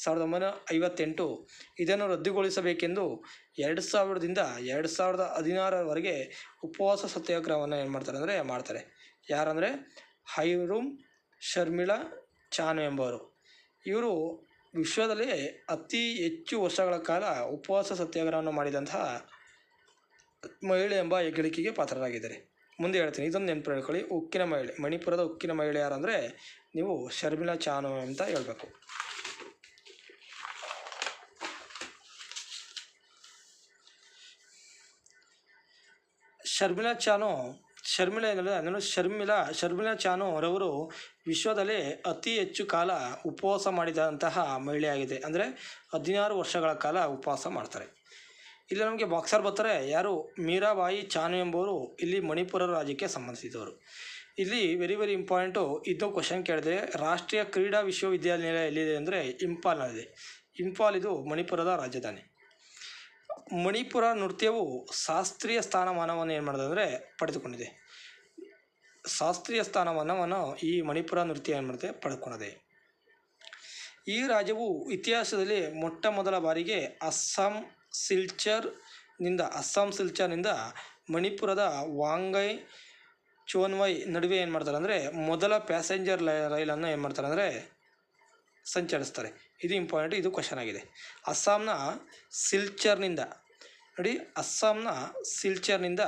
ಸಾವಿರದ ಒಂಬೈನೂರ ಐವತ್ತೆಂಟು. ಇದನ್ನು ರದ್ದುಗೊಳಿಸಬೇಕೆಂದು ಎರಡು ಸಾವಿರದಿಂದ ಎರಡು ಸಾವಿರದ ಹದಿನಾರರವರೆಗೆ ಉಪವಾಸ ಸತ್ಯಾಗ್ರಹವನ್ನು ಏನು ಮಾಡ್ತಾರೆ ಅಂದರೆ ಮಾಡ್ತಾರೆ. ಯಾರಂದರೆ ಹೈರೂಮ್ ಶರ್ಮಿಳಾ ಚಾನು ಎಂಬವರು. ಇವರು ವಿಶ್ವದಲ್ಲೇ ಅತಿ ಹೆಚ್ಚು ವರ್ಷಗಳ ಕಾಲ ಉಪವಾಸ ಸತ್ಯಾಗ್ರಹವನ್ನು ಮಾಡಿದಂತಹ ಮಹಿಳೆ ಎಂಬ ಹೆಗ್ಗಳಿಕೆಗೆ ಪಾತ್ರರಾಗಿದ್ದಾರೆ. ಮುಂದೆ ಹೇಳ್ತೀನಿ, ಇದೊಂದು ನೆನಪು ಹೇಳ್ಕೊಳ್ಳಿ. ಉಕ್ಕಿನ ಮಹಿಳೆ, ಮಣಿಪುರದ ಉಕ್ಕಿನ ಮಹಿಳೆ ಯಾರಂದರೆ ನೀವು ಶರ್ಮಿಳಾ ಚಾನು ಅಂತ ಹೇಳಬೇಕು. ಶರ್ಮಿಲಾ ಚಾನು, ಶರ್ಮಿಳಾ ಏನಲ್ಲ ನಾನು ಶರ್ಮಿಳಾ ಶರ್ಮಿಳಾ ಚಾನು ರವರು ವಿಶ್ವದಲ್ಲೇ ಅತಿ ಹೆಚ್ಚು ಕಾಲ ಉಪವಾಸ ಮಾಡಿದಂತಹ ಮಹಿಳೆಯಾಗಿದೆ ಅಂದರೆ ಹದಿನಾರು ವರ್ಷಗಳ ಕಾಲ ಉಪವಾಸ ಮಾಡ್ತಾರೆ. ಇಲ್ಲಿ ನಮಗೆ ಬಾಕ್ಸರ್ ಬರ್ತಾರೆ, ಯಾರು? ಮೀರಾಬಾಯಿ ಚಾನು ಎಂಬುವರು ಇಲ್ಲಿ ಮಣಿಪುರ ರಾಜ್ಯಕ್ಕೆ ಸಂಬಂಧಿಸಿದವರು. ಇಲ್ಲಿ ವೆರಿ ವೆರಿ ಇಂಪಾರ್ಟೆಂಟು ಇದು ಕ್ವಶನ್ ಕೇಳಿದ್ರೆ, ರಾಷ್ಟ್ರೀಯ ಕ್ರೀಡಾ ವಿಶ್ವವಿದ್ಯಾನಿಲಯ ಎಲ್ಲಿದೆ ಅಂದರೆ ಇಂಫಾಲ್ನಲ್ಲಿದೆ. ಇಂಫಾಲ್ ಇದು ಮಣಿಪುರದ ರಾಜಧಾನಿ. ಮಣಿಪುರ ನೃತ್ಯವು ಶಾಸ್ತ್ರೀಯ ಸ್ಥಾನಮಾನವನ್ನು ಏನು ಮಾಡಿದೆ ಪಡೆದುಕೊಂಡಿದೆ. ಶಾಸ್ತ್ರೀಯ ಸ್ಥಾನಮಾನವನ್ನು ಈ ಮಣಿಪುರ ನೃತ್ಯ ಏನು ಮಾಡುತ್ತೆ ಪಡೆದುಕೊಂಡಿದೆ ಈ ರಾಜ್ಯವು ಇತಿಹಾಸದಲ್ಲಿ ಮೊಟ್ಟ ಮೊದಲ ಬಾರಿಗೆ ಅಸ್ಸಾಂ ಸಿಲ್ಚರ್ನಿಂದ ಅಸ್ಸಾಂ ಸಿಲ್ಚರ್ನಿಂದ ಮಣಿಪುರದ ವಾಂಗೈ ಚೋನ್ವೈ ನಡುವೆ ಏನು ಮಾಡ್ತಾರೆ ಅಂದರೆ ಮೊದಲ ಪ್ಯಾಸೆಂಜರ್ ರೈಲನ್ನು ಏನು ಮಾಡ್ತಾರೆ ಅಂದರೆ ಸಂಚರಿಸ್ತಾರೆ. ಇದು ಇಂಪಾರ್ಟೆಂಟ್ ಇದು ಕ್ವಶನ್ ಆಗಿದೆ. ಅಸ್ಸಾಂನ ಸಿಲ್ಚರ್ನಿಂದ ನೋಡಿ, ಅಸ್ಸಾಂನ ಸಿಲ್ಚರ್ನಿಂದ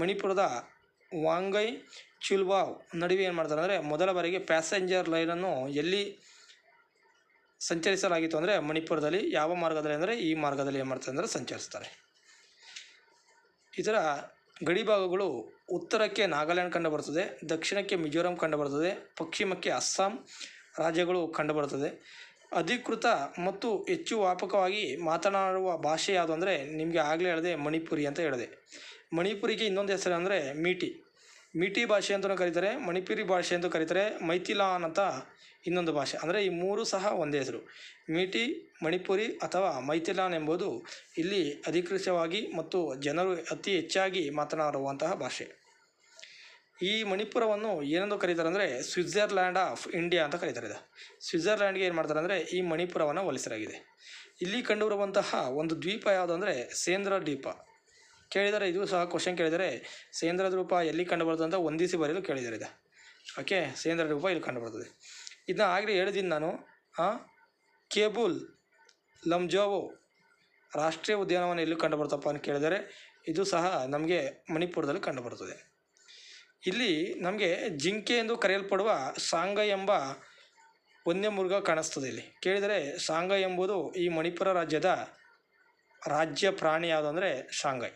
ಮಣಿಪುರದ ವಾಂಗೈ ಚುಲ್ವಾವ್ ನಡುವೆ ಏನು ಮಾಡ್ತಾರೆ ಅಂದರೆ ಮೊದಲ ಬಾರಿಗೆ ಪ್ಯಾಸೆಂಜರ್ ಲೈನನ್ನು ಎಲ್ಲಿ ಸಂಚರಿಸಲಾಗಿತ್ತು ಅಂದರೆ ಮಣಿಪುರದಲ್ಲಿ, ಯಾವ ಮಾರ್ಗದಲ್ಲಿ ಅಂದರೆ ಈ ಮಾರ್ಗದಲ್ಲಿ ಏನು ಮಾಡ್ತಾರೆ ಅಂದರೆ ಸಂಚರಿಸ್ತಾರೆ. ಇದರ ಗಡಿಭಾಗಗಳು ಉತ್ತರಕ್ಕೆ ನಾಗಾಲ್ಯಾಂಡ್ ಕಂಡುಬರ್ತದೆ ದಕ್ಷಿಣಕ್ಕೆ ಮಿಜೋರಾಂ ಕಂಡುಬರ್ತದೆ ಪಶ್ಚಿಮಕ್ಕೆ ಅಸ್ಸಾಂ ರಾಜ್ಯಗಳು ಕಂಡುಬರುತ್ತದೆ ಅಧಿಕೃತ ಮತ್ತು ಹೆಚ್ಚು ವ್ಯಾಪಕವಾಗಿ ಮಾತನಾಡುವ ಭಾಷೆ ಯಾವುದು ಅಂದರೆ ನಿಮಗೆ ಆಗಲೇ ಹೇಳಿದೆ ಮಣಿಪುರಿ ಅಂತ ಹೇಳಿದೆ. ಮಣಿಪುರಿಗೆ ಇನ್ನೊಂದು ಹೆಸರು ಅಂದರೆ ಮೀಟಿ. ಮೀಟಿ ಭಾಷೆ ಅಂತಲೂ ಕರೀತಾರೆ, ಮಣಿಪುರಿ ಭಾಷೆ ಅಂತ ಕರೀತಾರೆ, ಮೈಥಿಲಾನ್ ಅಂತ ಇನ್ನೊಂದು ಭಾಷೆ. ಅಂದರೆ ಈ ಮೂರು ಸಹ ಒಂದೇ ಹೆಸರು. ಮಿಟಿ, ಮಣಿಪುರಿ ಅಥವಾ ಮೈಥಿಲಾನ್ ಎಂಬುದು ಇಲ್ಲಿ ಅಧಿಕೃತವಾಗಿ ಮತ್ತು ಜನರು ಅತಿ ಹೆಚ್ಚಾಗಿ ಮಾತನಾಡುವಂತಹ ಭಾಷೆ. ಈ ಮಣಿಪುರವನ್ನು ಏನೆಂದು ಕರೀತಾರೆ ಅಂದರೆ ಸ್ವಿಟ್ಜರ್ಲ್ಯಾಂಡ್ ಆಫ್ ಇಂಡಿಯಾ ಅಂತ ಕರೀತಾರೆ ಇದು. ಸ್ವಿಟ್ಜರ್ಲ್ಯಾಂಡ್ಗೆ ಏನು ಮಾಡ್ತಾರೆ ಅಂದರೆ ಈ ಮಣಿಪುರವನ್ನು ಹೋಲಿಸಲಾಗಿದೆ. ಇಲ್ಲಿ ಕಂಡುಬರುವಂತಹ ಒಂದು ದ್ವೀಪ ಯಾವುದು ಅಂದರೆ ಸೇಂದ್ರ ದ್ವೀಪ. ಕೇಳಿದರೆ ಇದು ಸಹ ಕ್ವಶನ್ ಕೇಳಿದರೆ, ಸೇಂದ್ರದ ರೂಪ ಎಲ್ಲಿ ಕಂಡುಬರ್ತದೆ ಅಂತ ಒಂದಿಸಿ ಬರೆಯಲು ಕೇಳಿದ್ದಾರೆ ಇದು. ಓಕೆ ಸೇಂದ್ರ ರೂಪ ಇಲ್ಲಿ ಕಂಡುಬರ್ತದೆ ಇದನ್ನ ಆಗಲೇ ಹೇಳಿದ್ದೀನಿ ನಾನು. ಕೇಬುಲ್ ಲಮ್ಜಾವೋ ರಾಷ್ಟ್ರೀಯ ಉದ್ಯಾನವನ ಎಲ್ಲಿ ಕಂಡುಬರ್ತಪ್ಪ ಅಂತ ಕೇಳಿದರೆ, ಇದು ಸಹ ನಮಗೆ ಮಣಿಪುರದಲ್ಲಿ ಕಂಡುಬರುತ್ತದೆ. ಇಲ್ಲಿ ನಮಗೆ ಜಿಂಕೆ ಎಂದು ಕರೆಯಲ್ಪಡುವ ಸಾಂಗ ಎಂಬ ವನ್ಯಮೃಗ ಕಾಣಿಸ್ತದೆ ಇಲ್ಲಿ. ಕೇಳಿದರೆ ಸಾಂಗ ಎಂಬುದು ಈ ಮಣಿಪುರ ರಾಜ್ಯದ ರಾಜ್ಯ ಪ್ರಾಣಿ ಯಾವುದು ಅಂದರೆ ಶಾಂಘೈ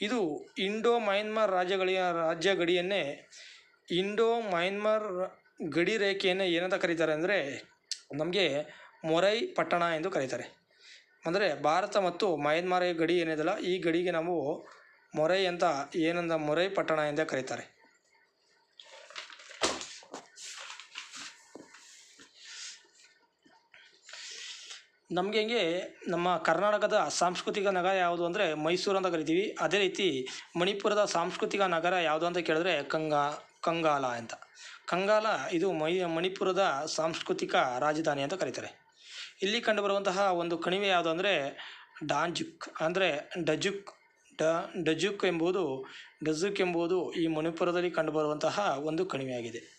ಇದು ಇಂಡೋ ಮಯನ್ಮಾರ್ ರಾಜ್ಯಗಳಿಯ ರಾಜ್ಯ ಗಡಿಯನ್ನೇ ಇಂಡೋ ಮಯನ್ಮಾರ್ ಗಡಿ ರೇಖೆಯನ್ನು ಏನಂತ ಕರೀತಾರೆ ಅಂದರೆ ನಮಗೆ ಮೊರೈ ಪಟ್ಟಣ ಎಂದು ಕರೀತಾರೆ. ಅಂದರೆ ಭಾರತ ಮತ್ತು ಮಯನ್ಮಾರ್ ಗಡಿ ಏನಿದೆಯಲ್ಲ, ಈ ಗಡಿಗೆ ನಾವು ಮೊರೈ ಅಂತ ಏನಂದ ಮೊರೈ ಪಟ್ಟಣ ಎಂದೇ ಕರೀತಾರೆ. ನಮಗೆ ಹೆಂಗೆ, ನಮ್ಮ ಕರ್ನಾಟಕದ ಸಾಂಸ್ಕೃತಿಕ ನಗರ ಯಾವುದು ಅಂದರೆ ಮೈಸೂರು ಅಂತ ಕರಿತೀವಿ. ಅದೇ ರೀತಿ ಮಣಿಪುರದ ಸಾಂಸ್ಕೃತಿಕ ನಗರ ಯಾವುದು ಅಂತ ಕೇಳಿದ್ರೆ ಕಂಗಾ, ಕಂಗಾಲ ಅಂತ. ಕಂಗಾಲ ಇದು ಮೈ, ಮಣಿಪುರದ ಸಾಂಸ್ಕೃತಿಕ ರಾಜಧಾನಿ ಅಂತ ಕರೀತಾರೆ. ಇಲ್ಲಿ ಕಂಡುಬರುವಂತಹ ಒಂದು ಕಣಿವೆ ಯಾವುದು ಅಂದರೆ ಡಾಂಜುಕ್, ಅಂದರೆ ಡಜುಕ್, ಡ, ಡಜುಕ್ ಎಂಬುದು ಡಜುಕ್ ಎಂಬುದು ಈ ಮಣಿಪುರದಲ್ಲಿ ಕಂಡುಬರುವಂತಹ ಒಂದು ಕಣಿವೆಯಾಗಿದೆ.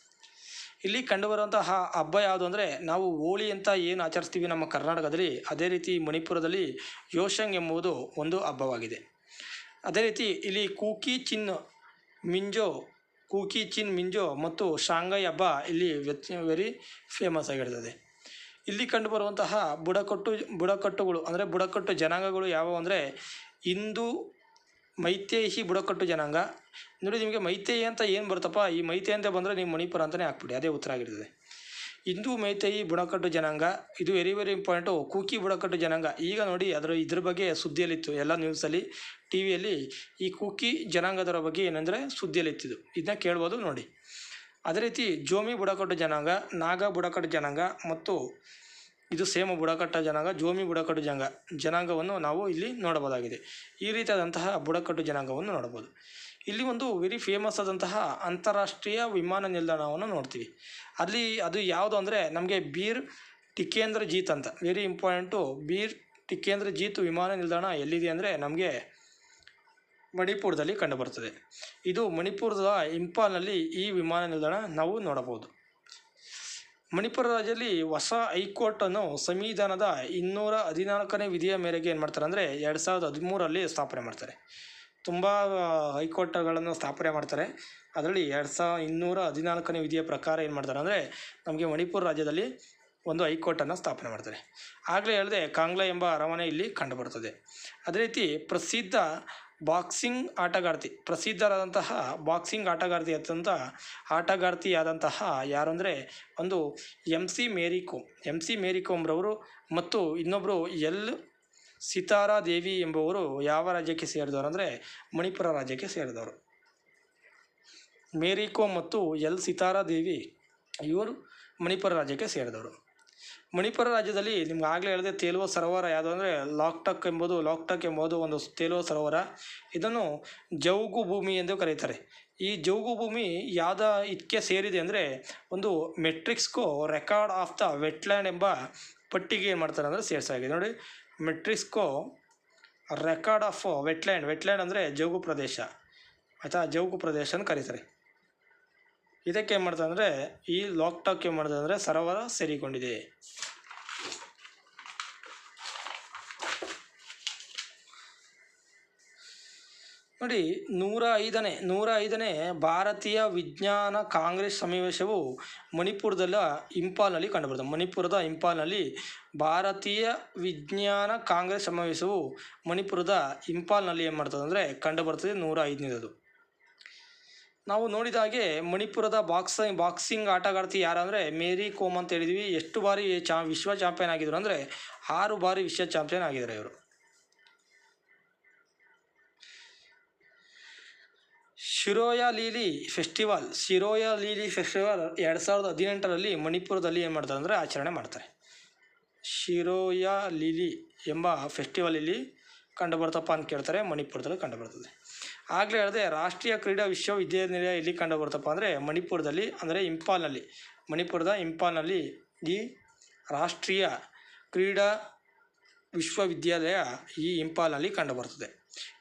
ಇಲ್ಲಿ ಕಂಡುಬರುವಂತಹ ಹಬ್ಬ ಯಾವುದು ಅಂದರೆ ನಾವು ಹೋಳಿ ಅಂತ ಏನು ಆಚರಿಸ್ತೀವಿ ನಮ್ಮ ಕರ್ನಾಟಕದಲ್ಲಿ, ಅದೇ ರೀತಿ ಮಣಿಪುರದಲ್ಲಿ ಯೋಶಂಗ್ ಎಂಬುದು ಒಂದು ಹಬ್ಬವಾಗಿದೆ. ಅದೇ ರೀತಿ ಇಲ್ಲಿ ಕೂಕಿ ಚಿನ್ ಮಿಂಜೋ, ಕೂಕಿ ಚಿನ್ ಮಿಂಜೋ ಮತ್ತು ಶಾಂಘೈ ಹಬ್ಬ ಇಲ್ಲಿ ವೆರಿ ಫೇಮಸ್ ಆಗಿರ್ತದೆ. ಇಲ್ಲಿ ಕಂಡುಬರುವಂತಹ ಬುಡಕಟ್ಟು, ಬುಡಕಟ್ಟುಗಳು ಅಂದರೆ ಬುಡಕಟ್ಟು ಜನಾಂಗಗಳು ಯಾವುವು ಅಂದರೆ ಹಿಂದೂ ಮೈತೇಯಿ ಬುಡಕಟ್ಟು ಜನಾಂಗ. ನೋಡಿ ನಿಮಗೆ ಮೈತೇಯಿ ಅಂತ ಏನು ಬರುತ್ತಪ್ಪ? ಈ ಮೈತೇ ಅಂತ ಬಂದರೆ ನೀವು ಮಣಿಪುರ ಅಂತಲೇ ಹಾಕ್ಬಿಡಿ, ಅದೇ ಉತ್ತರ ಆಗಿರ್ತದೆ. ಹಿಂದೂ ಮೈತೇಯಿ ಬುಡಕಟ್ಟು ಜನಾಂಗ, ಇದು ವೆರಿ ವೆರಿ ಇಂಪಾರ್ಟೆಂಟು ಕೂಕಿ ಬುಡಕಟ್ಟು ಜನಾಂಗ. ಈಗ ನೋಡಿ ಅದರ ಇದ್ರ ಬಗ್ಗೆ ಸುದ್ದಿಯಲ್ಲಿತ್ತು ಎಲ್ಲ ನ್ಯೂಸಲ್ಲಿ ಟಿ ವಿಯಲ್ಲಿ ಈ ಕೂಕಿ ಜನಾಂಗದರ ಬಗ್ಗೆ ಏನಂದರೆ ಸುದ್ದಿಯಲ್ಲಿತ್ತಿದ್ದು ಇದನ್ನ ಕೇಳ್ಬೋದು ನೋಡಿ. ಅದೇ ರೀತಿ ಜೋಮಿ ಬುಡಕಟ್ಟು ಜನಾಂಗ, ನಾಗ ಬುಡಕಟ್ಟು ಜನಾಂಗ ಮತ್ತು ಇದು ಸೇಮ ಬುಡಕಟ್ಟು ಜನಾಂಗ, ಜೋಮಿ ಬುಡಕಟ್ಟು ಜನಾಂಗ, ಜನಾಂಗವನ್ನು ನಾವು ಇಲ್ಲಿ ನೋಡಬಹುದಾಗಿದೆ. ಈ ರೀತಿಯಾದಂತಹ ಬುಡಕಟ್ಟು ಜನಾಂಗವನ್ನು ನೋಡಬಹುದು. ಇಲ್ಲಿ ಒಂದು ವೆರಿ ಫೇಮಸ್ ಆದಂತಹ ಅಂತಾರಾಷ್ಟ್ರೀಯ ವಿಮಾನ ನಿಲ್ದಾಣವನ್ನು ನೋಡ್ತೀವಿ. ಅಲ್ಲಿ ಅದು ಯಾವುದು ಅಂದರೆ ನಮಗೆ ಬೀರ್ ಟಿಕೇಂದ್ರ ಜೀತ್ ಅಂತ very important Bir Tikendrajit ವಿಮಾನ ನಿಲ್ದಾಣ ಎಲ್ಲಿದೆ ಅಂದರೆ ನಮಗೆ ಮಣಿಪುರದಲ್ಲಿ ಕಂಡುಬರ್ತದೆ ಇದು ಮಣಿಪುರದ ಇಂಪಾಲ್ನಲ್ಲಿ ಈ ವಿಮಾನ ನಿಲ್ದಾಣ ನಾವು ನೋಡಬಹುದು. ಮಣಿಪುರ ರಾಜ್ಯದಲ್ಲಿ ಹೊಸ ಹೈಕೋರ್ಟನ್ನು ಸಂವಿಧಾನದ ಇನ್ನೂರ ಹದಿನಾಲ್ಕನೇ ವಿಧಿಯ ಮೇರೆಗೆ ಏನು ಮಾಡ್ತಾರೆ ಅಂದರೆ ಎರಡು ಸಾವಿರದ ಹದಿಮೂರರಲ್ಲಿ ಸ್ಥಾಪನೆ ಮಾಡ್ತಾರೆ. ತುಂಬ ಹೈಕೋರ್ಟ್ಗಳನ್ನು ಸ್ಥಾಪನೆ ಮಾಡ್ತಾರೆ. ಅದರಲ್ಲಿ ಎರಡು ಸಾವಿರ ಇನ್ನೂರ ಹದಿನಾಲ್ಕನೇ ವಿಧಿಯ ಪ್ರಕಾರ ಏನು ಮಾಡ್ತಾರೆ ಅಂದರೆ ನಮಗೆ ಮಣಿಪುರ ರಾಜ್ಯದಲ್ಲಿ ಒಂದು ಹೈಕೋರ್ಟನ್ನು ಸ್ಥಾಪನೆ ಮಾಡ್ತಾರೆ. ಆಗಲೇ ಹೇಳಿದೆ ಕಾಂಗ್ಲಾ ಎಂಬ ಅರಮನೆ ಇಲ್ಲಿ ಕಂಡುಬರ್ತದೆ ಅದೇ ರೀತಿ ಪ್ರಸಿದ್ಧ ಬಾಕ್ಸಿಂಗ್ ಆಟಗಾರ್ತಿ, ಪ್ರಸಿದ್ಧರಾದಂತಹ ಬಾಕ್ಸಿಂಗ್ ಆಟಗಾರ್ತಿ ಅತ್ಯಂತ ಆಟಗಾರ್ತಿಯಾದಂತಹ ಯಾರು ಅಂದರೆ ಒಂದು M C Mary Kom M C Mary ಕೋಮ್ರವರು ಮತ್ತು ಇನ್ನೊಬ್ಬರು ಎಲ್ ಸಿತಾರಾ ದೇವಿ ಎಂಬುವರು ಯಾವ ರಾಜ್ಯಕ್ಕೆ ಸೇರಿದವರು ಅಂದರೆ ಮಣಿಪುರ ರಾಜ್ಯಕ್ಕೆ ಸೇರಿದವರು. ಮೇರಿ ಕೋಮ್ ಮತ್ತು ಎಲ್ ಸಿತಾರಾ ದೇವಿ ಇವರು ಮಣಿಪುರ ರಾಜ್ಯಕ್ಕೆ ಸೇರಿದವರು. ಮಣಿಪುರ ರಾಜ್ಯದಲ್ಲಿ ನಿಮ್ಗೆ ಆಗಲೇ ಹೇಳಿದೆ ತೇಲುವ ಸರೋವರ ಯಾವುದು ಅಂದರೆ ಲಾಕ್ಟಕ್ ಎಂಬುದು ಲಾಕ್ಟಕ್ ಎಂಬುದು ಒಂದು ತೇಲುವ ಸರೋವರ. ಇದನ್ನು ಜೌಗು ಭೂಮಿ ಎಂದು ಕರೀತಾರೆ. ಈ ಜೌಗು ಭೂಮಿ ಯಾವ್ದ ಇದಕ್ಕೆ ಸೇರಿದೆ ಅಂದರೆ ಒಂದು ಮೆಟ್ರಿಕ್ಸ್ಕೋ ರೆಕಾರ್ಡ್ ಆಫ್ ದ ವೆಟ್ಲ್ಯಾಂಡ್ ಎಂಬ ಪಟ್ಟಿಗೆ ಏನು ಮಾಡ್ತಾರೆ ಅಂದರೆ ಸೇರಿಸಲಾಗಿದೆ ನೋಡಿ ಮೆಟ್ರಿಕ್ಸ್ಕೋ ರೆಕಾರ್ಡ್ ಆಫ್ ವೆಟ್ಲ್ಯಾಂಡ್. ವೆಟ್ಲ್ಯಾಂಡ್ ಅಂದರೆ ಜೌಗು ಪ್ರದೇಶ. ಆಯಿತಾ? ಜೌಗು ಪ್ರದೇಶ ಅಂತ ಕರೀತಾರೆ. ಇದಕ್ಕೆ ಏನು ಮಾಡ್ತಾರೆ ಅಂದರೆ ಈ ಲಾಕ್ಟಾಕ್ ಏನು ಮಾಡ್ತಾರೆ ಅಂದರೆ ಸರೋವರ ಸೇರಿಕೊಂಡಿದೆ. ನೋಡಿ, ನೂರ ಐದನೇ ನೂರ ಐದನೇ ಭಾರತೀಯ ವಿಜ್ಞಾನ ಕಾಂಗ್ರೆಸ್ ಸಮಾವೇಶವು ಮಣಿಪುರದಲ್ಲ ಇಂಪಾಲ್ನಲ್ಲಿ ಕಂಡುಬರ್ತದೆ ಮಣಿಪುರದ ಇಂಪಾಲ್ನಲ್ಲಿ ಭಾರತೀಯ ವಿಜ್ಞಾನ ಕಾಂಗ್ರೆಸ್ ಸಮಾವೇಶವು ಮಣಿಪುರದ ಇಂಪಾಲ್ನಲ್ಲಿ ಏನು ಮಾಡ್ತದೆ ಅಂದರೆ ಕಂಡುಬರ್ತದೆ ನೂರ ಐದನೇದು ನಾವು ನೋಡಿದ ಹಾಗೆ ಮಣಿಪುರದ ಬಾಕ್ಸಿಂಗ್ ಬಾಕ್ಸಿಂಗ್ ಆಟಗಾರ್ತಿ ಯಾರು ಅಂದರೆ ಮೇರಿ ಕೋಮ್ ಅಂತ ಹೇಳಿದ್ವಿ. ಎಷ್ಟು ಬಾರಿ ಚಾ, ವಿಶ್ವ ಚಾಂಪಿಯನ್ ಆಗಿದ್ರು ಅಂದರೆ ಆರು ಬಾರಿ ವಿಶ್ವ ಚಾಂಪಿಯನ್ ಆಗಿದ್ದಾರೆ ಇವರು. ಶಿರೋಯ ಲೀಲಿ ಫೆಸ್ಟಿವಲ್, ಶಿರೋಯ ಲೀಲಿ ಫೆಸ್ಟಿವಲ್ ಎರಡು ಸಾವಿರದ ಹದಿನೆಂಟರಲ್ಲಿ ಮಣಿಪುರದಲ್ಲಿ ಏನು ಮಾಡ್ತಾರೆ ಅಂದರೆ ಆಚರಣೆ ಮಾಡ್ತಾರೆ. ಶಿರೋಯ ಲೀಲಿ ಎಂಬ ಫೆಸ್ಟಿವಲ್ ಇಲ್ಲಿ ಕಂಡುಬರ್ತಪ್ಪ ಅಂತ ಕೇಳ್ತಾರೆ, ಮಣಿಪುರದಲ್ಲಿ ಕಂಡುಬರ್ತದೆ ಆಗಲೇ ಹೇಳಿದೆ, ರಾಷ್ಟ್ರೀಯ ಕ್ರೀಡಾ ವಿಶ್ವವಿದ್ಯಾನಿಲಯ ಎಲ್ಲಿ ಕಂಡು ಬರುತ್ತಪ್ಪ ಅಂದರೆ ಮಣಿಪುರದಲ್ಲಿ, ಅಂದರೆ ಇಂಫಾಲ್ನಲ್ಲಿ. ಮಣಿಪುರದ ಇಂಫಾಲ್ನಲ್ಲಿ ಈ ರಾಷ್ಟ್ರೀಯ ಕ್ರೀಡಾ ವಿಶ್ವವಿದ್ಯಾಲಯ ಈ ಇಂಪಾಲ್ನಲ್ಲಿ ಕಂಡುಬರುತ್ತದೆ.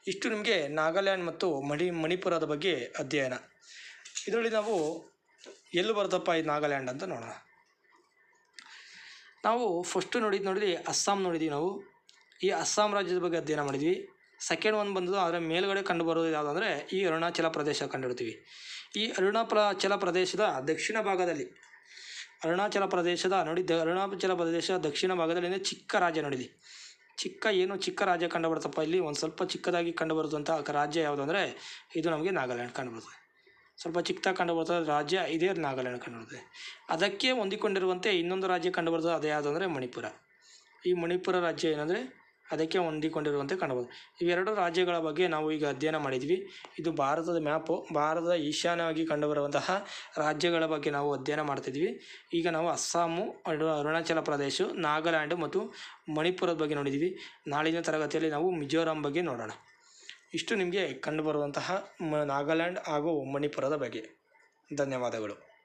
ಇಷ್ಟು ನಿಮಗೆ ನಾಗಾಲ್ಯಾಂಡ್ ಮತ್ತು ಮಣಿ, ಮಣಿಪುರದ ಬಗ್ಗೆ ಅಧ್ಯಯನ. ಇದರಲ್ಲಿ ನಾವು ಎಲ್ಲಿ ಬರುತ್ತಪ್ಪ ಈ ನಾಗಾಲ್ಯಾಂಡ್ ಅಂತ ನೋಡೋಣ. ನಾವು ಫಸ್ಟು ನೋಡಿದ್ದು ನೋಡಿದ್ವಿ, ಅಸ್ಸಾಂ ನೋಡಿದ್ವಿ ನಾವು. ಈ ಅಸ್ಸಾಂ ರಾಜ್ಯದ ಬಗ್ಗೆ ಅಧ್ಯಯನ ಮಾಡಿದ್ವಿ. ಸೆಕೆಂಡ್ ಒಂದು ಬಂದದ್ದು ಅದರ ಮೇಲುಗಡೆ ಕಂಡು ಬರೋದು ಯಾವುದಂದರೆ ಈ ಅರುಣಾಚಲ ಪ್ರದೇಶ ಕಂಡಿಡ್ತೀವಿ ಈ ಅರುಣಾಚಲ ಪ್ರದೇಶದ ದಕ್ಷಿಣ ಭಾಗದಲ್ಲಿ, ಅರುಣಾಚಲ ಪ್ರದೇಶದ ನೋಡಿ ಅರುಣಾಚಲ ಪ್ರದೇಶ ದಕ್ಷಿಣ ಭಾಗದಲ್ಲಿ ಅಂದರೆ ಚಿಕ್ಕ ರಾಜ್ಯ ನೋಡಿದ್ವಿ. ಚಿಕ್ಕ ಏನು ಚಿಕ್ಕ ರಾಜ್ಯ ಕಂಡುಬರುತ್ತಪ್ಪ ಇಲ್ಲಿ ಒಂದು ಸ್ವಲ್ಪ ಚಿಕ್ಕದಾಗಿ ಕಂಡುಬರುತ್ತಂಥ ರಾಜ್ಯ ಯಾವುದು ಅಂದರೆ, ಇದು ನಮಗೆ ನಾಗಾಲ್ಯಾಂಡ್ ಕಂಡು ಬರ್ತದೆ ಸ್ವಲ್ಪ ಚಿಕ್ಕದಾಗಿ ಕಂಡು ಬರ್ತದೆ ರಾಜ್ಯ ಇದೇ ನಾಗಾಲ್ಯಾಂಡ್ ಕಂಡುಬರುತ್ತೆ ಅದಕ್ಕೆ ಹೊಂದಿಕೊಂಡಿರುವಂತೆ ಇನ್ನೊಂದು ರಾಜ್ಯ ಕಂಡು ಅದೇ ಅದು ಯಾವುದು ಮಣಿಪುರ. ಈ ಮಣಿಪುರ ರಾಜ್ಯ ಏನಂದರೆ ಅದಕ್ಕೆ ಹೊಂದಿಕೊಂಡಿರುವಂತೆ ಕಾಣಬಹುದು. ಇವೆರಡು ರಾಜ್ಯಗಳ ಬಗ್ಗೆ ನಾವು ಈಗ ಅಧ್ಯಯನ ಮಾಡಿದ್ವಿ. ಇದು ಭಾರತದ ಮ್ಯಾಪು. ಭಾರತದ ಈಶಾನ್ಯವಾಗಿ ಕಂಡುಬರುವಂತಹ ರಾಜ್ಯಗಳ ಬಗ್ಗೆ ನಾವು ಅಧ್ಯಯನ ಮಾಡ್ತಿದ್ವಿ. ಈಗ ನಾವು ಅಸ್ಸಾಮು, ಅರು- ಅರುಣಾಚಲ ಪ್ರದೇಶ, ನಾಗಾಲ್ಯಾಂಡ್ ಮತ್ತು ಮಣಿಪುರದ ಬಗ್ಗೆ ನೋಡಿದ್ವಿ. ನಾಳಿನ ತರಗತಿಯಲ್ಲಿ ನಾವು ಮಿಜೋರಾಂ ಬಗ್ಗೆ ನೋಡೋಣ. ಇಷ್ಟು ನಿಮಗೆ ಕಂಡುಬರುವಂತಹ ನಾಗಾಲ್ಯಾಂಡ್ ಹಾಗೂ ಮಣಿಪುರದ ಬಗ್ಗೆ. ಧನ್ಯವಾದಗಳು.